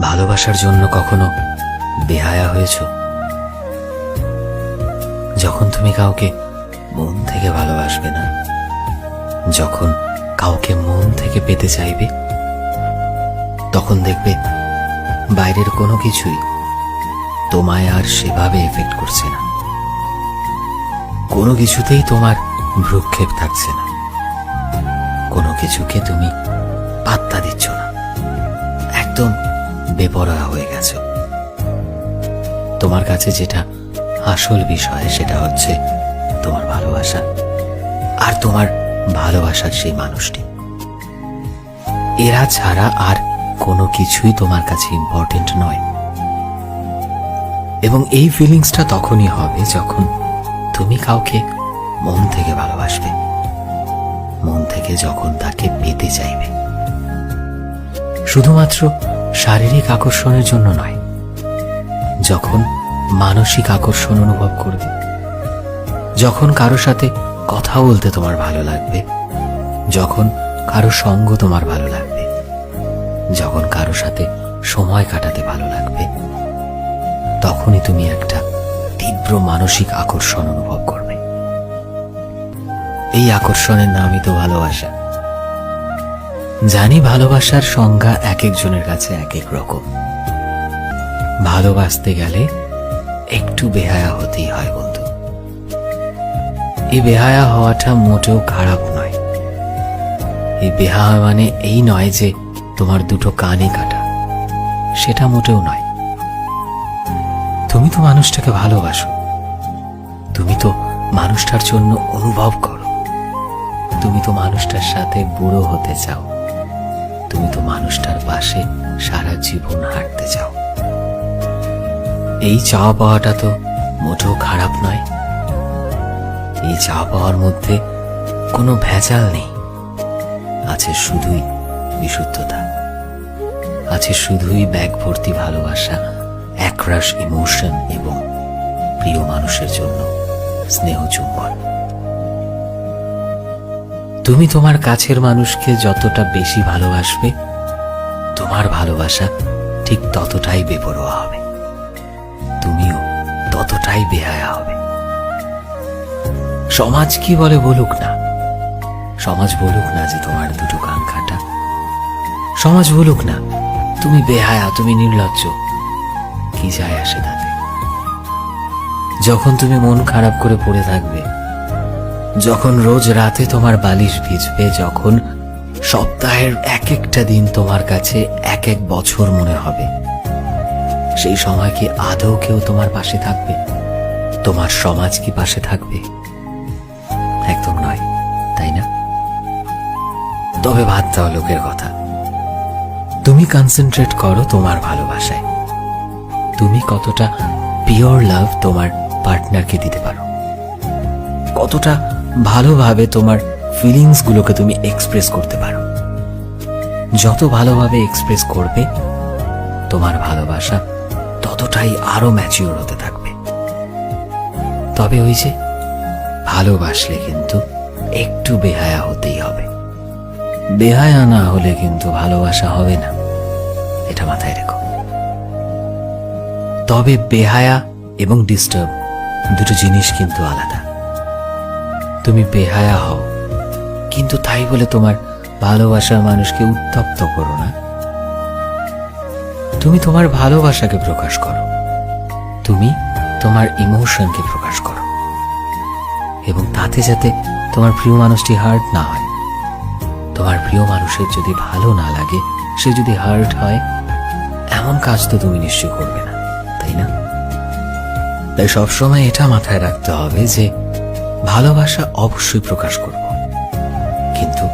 ভালোবাসার জন্য কখনো বেহায়া হয়েছ? যখন তুমি কাউকে মন থেকে ভালোবাসবে না, যখন কাউকে মন থেকে পেতে চাইবে, তখন দেখবে বাইরের কোনো কিছুই তোমায় আর সেভাবে এফেক্ট করছে না। কোনো কিছুতেই তোমার ভ্রুক্ষেপ থাকছে না। কোনো কিছুকে তুমি পাত্তা দিচ্ছ না। একদম বেপরোয়া হয়ে গেছো। তোমার কাছে যেটা আসল বিষয়, সেটা হচ্ছে তোমার ভালোবাসা আর তোমার ভালোবাসার সেই মানুষটি। এরা ছাড়া আর কোনো কিছুই তোমার কাছে ইম্পর্টেন্ট নয়। এবং এই ফিলিংসটা তখনই হবে যখন তুমি কাউকে মন থেকে ভালোবাসবে, মন থেকে যখন তাকে পেতে চাইবে। শুধুমাত্র শারীরিক আকর্ষণের জন্য নয়। যখন মানসিক আকর্ষণ অনুভব করবে, যখন কারও সাথে কথা বলতে তোমার ভালো লাগবে, যখন কারও সঙ্গ তোমার ভালো লাগবে, যখন কারও সাথে সময় কাটাতে ভালো লাগবে, তখনই তুমি একটা তীব্র মানসিক আকর্ষণ অনুভব করবে। এই আকর্ষণের নামই তো ভালোবাসা। জানি ভালোবাসার সংজ্ঞা এক একজনের কাছে এক এক রকম। ভালোবাসতে গেলে একটু বেহায়া হতেই হয় বন্ধু। এই বেহায়া হওয়াটা মোটেও খারাপ নয়। এই বেহায়া মানে এই নয় যে তোমার দুটো কানে কাটা। সেটা মোটেও নয়। তুমি তো মানুষটাকে ভালোবাসো। তুমি তো মানুষটার জন্য অনুভব করো। তুমি তো মানুষটার সাথে বুড়ো হতে চাও। তুমি তো মানুষটার পাশে সারা জীবন হাঁটতে চাও। এই চাওয়া পাওয়াটা তো মোটেও খারাপ নয়। এই চাওয়া পাওয়ার মধ্যে কোনো ভেজাল নেই। আছে শুধুই বিশুদ্ধতা। আছে শুধুই ব্যাগ ভর্তি ভালোবাসা, একরাশ ইমোশন এবং প্রিয় মানুষের জন্য স্নেহ চুম্বন। তুমি তোমার কাছের মানুষকে যতটা বেশি ভালোবাসবে, তোমার ভালোবাসা ঠিক ততটাই বেপরোয়া হবে। তুমিও ততটাই বেহায়া হবে। সমাজ কি বলে বলুক না? সমাজ বলুক না যে তোমার দুটো কান সমাজ বলুক না, তুমি বেহায়া, তুমি নির্লজ্জ। কি যায় আসে তাতে? যখন তুমি মন খারাপ করে পড়ে থাকবে যখন রোজ রাতে তোমার বালিশ ভিজবে, যখন সপ্তাহের এক একটা দিন তোমার কাছে এক এক বছর মনে হবে, সেই সময় কি আদৌ কেউ তোমার পাশে থাকবে? তোমার সমাজ কি পাশে থাকবে? একদম নয়, তাই না? তবে ভাত দাও লোকের কথা। তুমি কনসেন্ট্রেট করো তোমার ভালোবাসায়। তুমি কতটা পিওর লাভ তোমার পার্টনারকে দিতে পারো। কতটা ভালোভাবে তোমার ফিলিংস গুলোকে তুমি এক্সপ্রেস করতে পারো। যত ভালোভাবে এক্সপ্রেস করবে, তোমার ভালোবাসা ততটাই আরও ম্যাচিওর হতে থাকবে। তবে ওই যে ভালোবাসলে কিন্তু একটু বেহায়া হতেই হবে। বেহায়া না হলে কিন্তু ভালোবাসা হবে না। এটা মাথায় রেখো। তবে বেহায়া এবং ডিস্টার্ব দুটো জিনিস কিন্তু আলাদা। তুমি বেহায়া হও। কিন্তু তাই বলে তোমার ভালোবাসার মানুষকে উত্তপ্ত করো না। তুমি তোমার ভালোবাসাকে প্রকাশ করো। তুমি তোমার ইমোশনকে প্রকাশ করো। এবং তাতে যাতে তোমার প্রিয় মানুষটি হার্ট না হয়। তোমার প্রিয় মানুষের যদি ভালো না লাগে, সে যদি হার্ট হয়, এমন কাজ তো তুমি নিশ্চয় করবে না, তাই না? তাই সবসময় এটা মাথায় রাখতে হবে যে ভালোবাসা অবশ্যই প্রকাশ করব। কিন্তু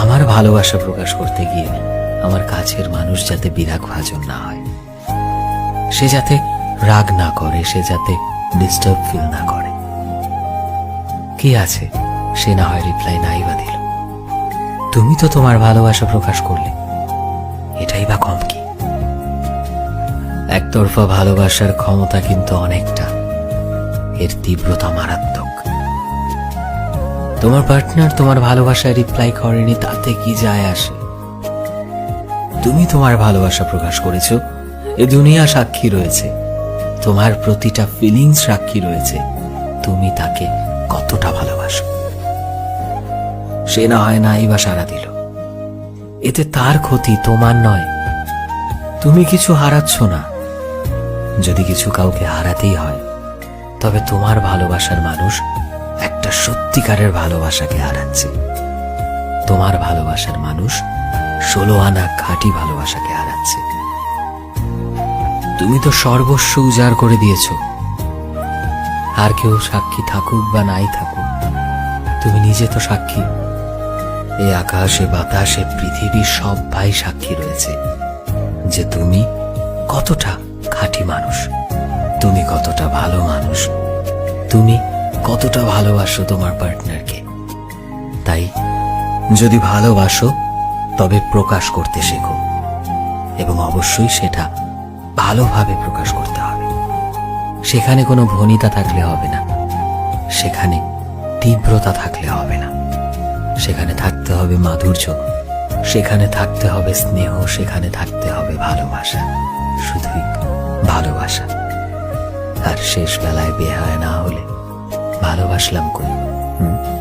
আমার ভালোবাসা প্রকাশ করতে গিয়ে আমার কাছের মানুষ যাতে বিরাগ ভাজন না হয়, সে যাতে রাগ না করে, সে যাতে ডিস্টার্ব ফিল না করে। কি আছে সে না হয় রিপ্লাই নাই বা দিল। তুমি তো তোমার ভালোবাসা প্রকাশ করলে, এটাই বা কম কি? একতরফা ভালোবাসার ক্ষমতা কিন্তু অনেকটা, এর তীব্রতা মারাত্মক। তোমার পার্টনার তোমার ভালোবাসায় রিপ্লাই করেনি, তাতে কি যায় আসে? তুমি তোমার ভালোবাসা প্রকাশ করেছ, এ দুনিয়া সাক্ষী রয়েছে। তোমার প্রতিটা ফিলিংস সাক্ষী রয়েছে, তুমি তাকে কতটা ভালোবাসো? সে না হয় নাই বা সারা দিল। এতে তার ক্ষতি তোমার নয়। তুমি কিছু হারাচ্ছ না। যদি কিছু কাউকে হারাতেই হয়, তবে তোমার ভালোবাসার মানুষ একটা সত্যিকারের ভালোবাসাকে হারাচ্ছে। তোমার ভালোবাসার মানুষ ষোলো আনা খাঁটি ভালোবাসাকে হারাচ্ছে। তুমি তো সর্বস্ব উজাড় করে দিয়েছ। আর কেউ সাক্ষী থাকুক বা নাই থাকুক, তুমি নিজে তো সাক্ষী। এই আকাশে, বাতাসে, পৃথিবীর সব ভাই সাক্ষী রয়েছে যে তুমি কতটা খাঁটি মানুষ, তুমি কতটা ভালো মানুষ, তুমি কতটা ভালোবাসো তোমার পার্টনারকে। তাই, যদি ভালোবাসো, তবে প্রকাশ করতে শেখো। এবং অবশ্যই সেটা ভালোভাবে প্রকাশ করতে হবে। সেখানে কোনো ভনিতা থাকলে হবে না। সেখানে তীব্রতা থাকলে হবে না। সেখানে থাকতে হবে মাধুর্য। সেখানে থাকতে হবে স্নেহ। সেখানে থাকতে হবে ভালোবাসা। শুধুই ভালোবাসা। আর শেষ বেলায় বেহায় না হলে ভালোবাসলাম কই? হুম?